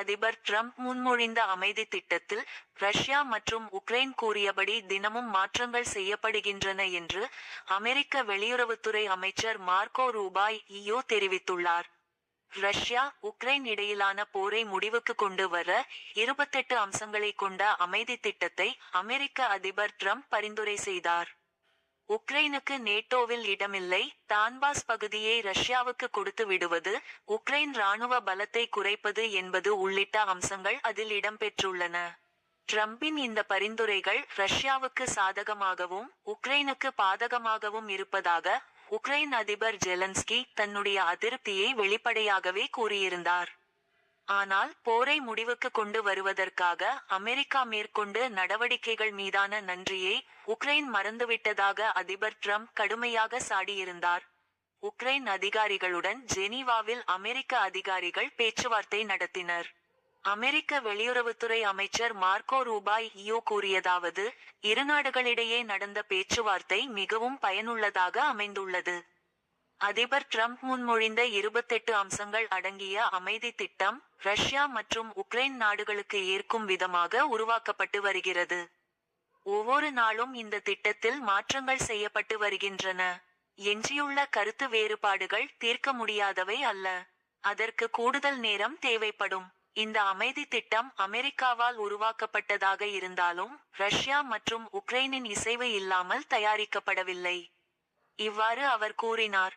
அதிபர் ட்ரம்ப் முன்மொழிந்த அமைதி திட்டத்தில் ரஷ்யா மற்றும் உக்ரைன் கூறியபடி தினமும் மாற்றங்கள் செய்யப்படுகின்றன என்று அமெரிக்க வெளியுறவுத்துறை அமைச்சர் மார்க்கோ ரூபாய் இயோ தெரிவித்துள்ளார். ரஷ்யா உக்ரைன் இடையிலான போரை முடிவுக்கு கொண்டு வர இருபத்தெட்டு அம்சங்களை கொண்ட அமைதி திட்டத்தை அமெரிக்க அதிபர் டிரம்ப் பரிந்துரை செய்தார். உக்ரைனுக்கு நேட்டோவில் இடமில்லை. தான்பாஸ் பகுதியை ரஷ்யாவுக்கு கொடுத்து விடுவது உக்ரைன் ராணுவ பலத்தை குறைப்பது என்பது உள்ளிட்ட அம்சங்கள் அதில் இடம்பெற்றுள்ளன. ட்ரம்பின் இந்த பரிந்துரைகள் ரஷ்யாவுக்கு சாதகமாகவும் உக்ரைனுக்கு பாதகமாகவும் இருப்பதாக உக்ரைன் அதிபர் ஜெலன்ஸ்கி தன்னுடைய அதிருப்தியை வெளிப்படையாகவே கூறியிருந்தார். ஆனால் போரை முடிவுக்கு கொண்டு வருவதற்காக அமெரிக்கா மேற்கொண்டு நடவடிக்கைகள் மீதான நன்றியை உக்ரைன் மறந்துவிட்டதாக அதிபர் ட்ரம்ப் கடுமையாக சாடியிருந்தார். உக்ரைன் அதிகாரிகளுடன் ஜெனீவாவில் அமெரிக்க அதிகாரிகள் பேச்சுவார்த்தை நடத்தினர். அமெரிக்க வெளியுறவுத்துறை அமைச்சர் மார்க்கோ ரூபாய் இயோ கூறியதாவது இரு நாடுகளிடையே நடந்த பேச்சுவார்த்தை மிகவும் பயனுள்ளதாக அமைந்துள்ளது. அதிபர் ட்ரம்ப் முன்மொழிந்த இருபத்தெட்டு அம்சங்கள் அடங்கிய அமைதி திட்டம் ரஷ்யா மற்றும் உக்ரைன் நாடுகளுக்கு ஏற்கும் விதமாக உருவாக்கப்பட்டு வருகிறது. ஒவ்வொரு நாளும் இந்த திட்டத்தில் மாற்றங்கள் செய்யப்பட்டு வருகின்றன. எஞ்சியுள்ள கருத்து வேறுபாடுகள் தீர்க்க முடியாதவை அல்ல. அதற்கு கூடுதல் நேரம் தேவைப்படும். இந்த அமைதி திட்டம் அமெரிக்காவால் உருவாக்கப்பட்டதாக இருந்தாலும் ரஷ்யா மற்றும் உக்ரைனின் இசைவு இல்லாமல் தயாரிக்கப்படவில்லை. இவ்வாறு அவர் கூறினார்.